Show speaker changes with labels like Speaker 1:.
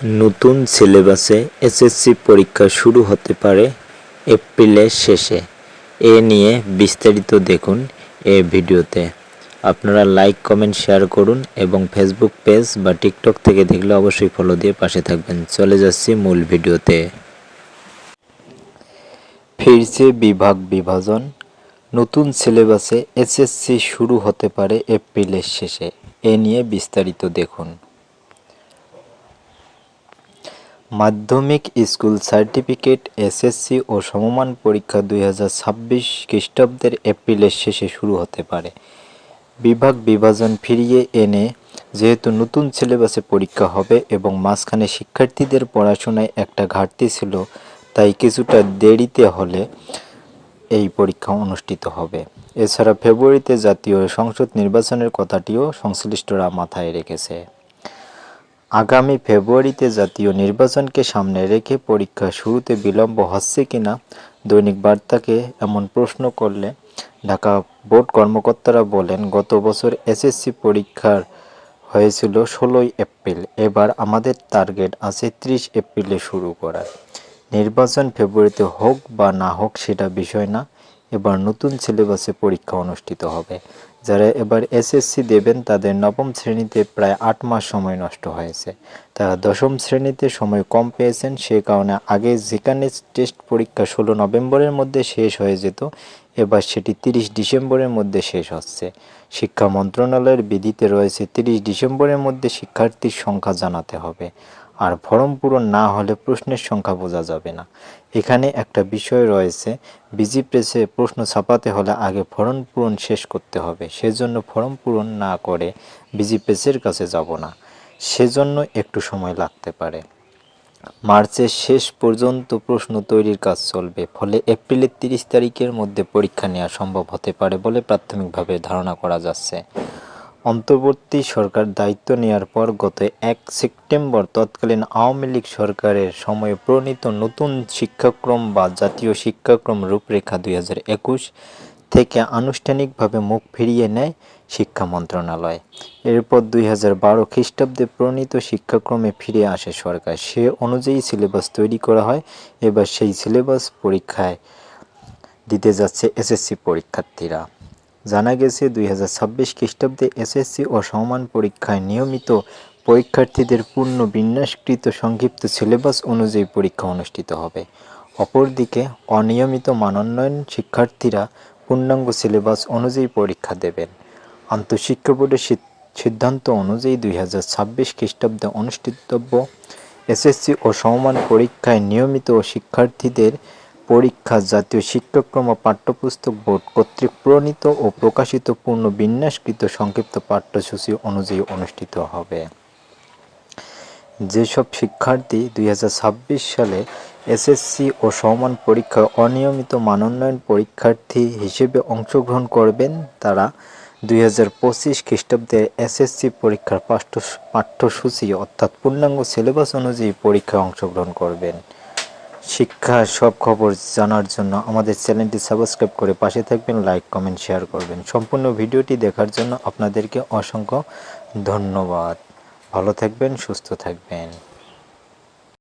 Speaker 1: নতুন সিলেবাসে এসএসসি পরীক্ষা শুরু হতে পারে এপ্রিলের শেষে। এ নিয়ে বিস্তারিত দেখুন এ ভিডিওতে। আপনারা লাইক কমেন্ট শেয়ার করুন এবং ফেসবুক পেজ বা টিকটক থেকে দেখলে অবশ্যই ফলো দিয়ে পাশে থাকবেন। চলে যাচ্ছি মূল ভিডিওতে। ফিরছে বিভাগ বিভাজন। নতুন সিলেবাসে এসএসসি শুরু হতে পারে এপ্রিলের শেষে। এ নিয়ে বিস্তারিত দেখুন। মাধ্যমিক স্কুল সার্টিফিকেট, এসএসসি ও সমমান পরীক্ষা দুই হাজার ছাব্বিশ খ্রিস্টাব্দের এপ্রিলের শেষে শুরু হতে পারে। বিভাগ বিভাজন ফিরিয়ে এনে যেহেতু নতুন সিলেবাসে পরীক্ষা হবে এবং মাঝখানে শিক্ষার্থীদের পড়াশোনায় একটা ঘাটতি ছিল, তাই কিছুটা দেরিতে হলে এই পরীক্ষা অনুষ্ঠিত হবে। এছাড়া ফেব্রুয়ারিতে জাতীয় সংসদ নির্বাচনের কথাটিও সংশ্লিষ্টরা মাথায় রেখেছে। আগামী ফেব্রুয়ারিতে জাতীয় নির্বাচনকে সামনে রেখে পরীক্ষা শুরুতে বিলম্ব হচ্ছে কিনা দৈনিক বার্তাকে এমন প্রশ্ন করলে ঢাকা বোর্ড কর্মকর্তারা বলেন, গত বছর এসএসসি পরীক্ষার হয়েছিল ষোলোই এপ্রিল, এবার আমাদের টার্গেট আছে ত্রিশ এপ্রিলে শুরু করার। নির্বাচন ফেব্রুয়ারিতে হোক বা না হোক সেটা বিষয় না। এবার নতুন সিলেবাসে পরীক্ষা অনুষ্ঠিত হবে। যারা এবার এসএসসি দেবেন, তাদের নবম শ্রেণীতে প্রায় আট মাস সময় নষ্ট হয়েছে। তারা দশম শ্রেণীতে সময় কম পেয়েছেন, সে কারণে আগে যেখানে টেস্ট পরীক্ষা ষোলো নভেম্বরের মধ্যে শেষ হয়ে যেত, এবার সেটি তিরিশ ডিসেম্বরের মধ্যে শেষ হচ্ছে। শিক্ষা মন্ত্রণালয়ের বিধিতে রয়েছে তিরিশ ডিসেম্বরের মধ্যে শিক্ষার্থীর সংখ্যা জানাতে হবে। আর ফর্ম পূরণ না হলে প্রশ্নের সংখ্যা বোঝা যাবে না। এখানে একটা বিষয় রয়েছে, বিজি প্রেসে প্রশ্ন ছাপাতে হলে আগে ফর্ম পূরণ শেষ করতে হবে। সেজন্য ফর্ম পূরণ না করে বিজি প্রেসের কাছে যাব না। সেজন্য একটু সময় লাগতে পারে। মার্চের শেষ পর্যন্ত প্রশ্ন তৈরির কাজ চলবে, ফলে এপ্রিলের তিরিশ তারিখের মধ্যে পরীক্ষা নেওয়া সম্ভব হতে পারে বলে প্রাথমিকভাবে ধারণা করা যাচ্ছে। অন্তর্বর্তী সরকার দায়িত্ব নেওয়ার পর গত এক সেপ্টেম্বর তৎকালীন আওয়ামী লীগ সরকারের সময়ে প্রণীত নতুন শিক্ষাক্রম বা জাতীয় শিক্ষাক্রম রূপরেখা দুই হাজার একুশ থেকে আনুষ্ঠানিকভাবে মুখ ফিরিয়ে নেয় শিক্ষা মন্ত্রণালয়। এরপর দুই হাজার বারো খ্রিস্টাব্দে প্রণীত শিক্ষাক্রমে ফিরে আসে সরকার। সে অনুযায়ী সিলেবাস তৈরি করা হয়। এবার সেই সিলেবাস পরীক্ষায় দিতে যাচ্ছে এসএসসি পরীক্ষার্থীরা। জানা গেছে, দুই হাজার ছাব্বিশ খ্রিস্টাব্দে এসএসসি ও সমমান পরীক্ষায় নিয়মিত পরীক্ষার্থীদের পূর্ণ বিন্যাসকৃত সংক্ষিপ্ত সিলেবাস অনুযায়ী পরীক্ষা অনুষ্ঠিত হবে। অপরদিকে, অনিয়মিত মানোন্নয়ন শিক্ষার্থীরা পূর্ণাঙ্গ সিলেবাস অনুযায়ী পরীক্ষা দেবেন। আন্তঃশিক্ষা বোর্ডের সিদ্ধান্ত অনুযায়ী দুই হাজার ছাব্বিশ খ্রিস্টাব্দে অনুষ্ঠিতব্য এসএসসি ও সমমান পরীক্ষায় নিয়মিত শিক্ষার্থীদের পরীক্ষা জাতীয় শিক্ষাক্রম পাঠ্যপুস্তক বোর্ড কর্তৃক প্রণীত ও প্রকাশিত পূর্ণ বিন্যাসকৃত সংক্ষিপ্ত পাঠ্যসূচি অনুযায়ী অনুষ্ঠিত হবে। যেসব শিক্ষার্থী দুই সালে এসএসসি ও সমান পরীক্ষায় অনিয়মিত মানোন্নয়ন পরীক্ষার্থী হিসেবে অংশগ্রহণ করবেন, তারা দুই হাজার পঁচিশ খ্রিস্টাব্দের এসএসসি পরীক্ষার পাঠ্য- পাঠ্যসূচি অর্থাৎ পূর্ণাঙ্গ সিলেবাস অনুযায়ী পরীক্ষায় অংশগ্রহণ করবেন। শিক্ষার সব খবর জানার জন্য আমাদের চ্যানেলটি সাবস্ক্রাইব করে পাশে থাকবেন, লাইক, কমেন্ট, শেয়ার করবেন। সম্পূর্ণ ভিডিওটি দেখার জন্য আপনাদেরকে অসংখ্য ধন্যবাদ। ভালো থাকবেন, সুস্থ থাকবেন।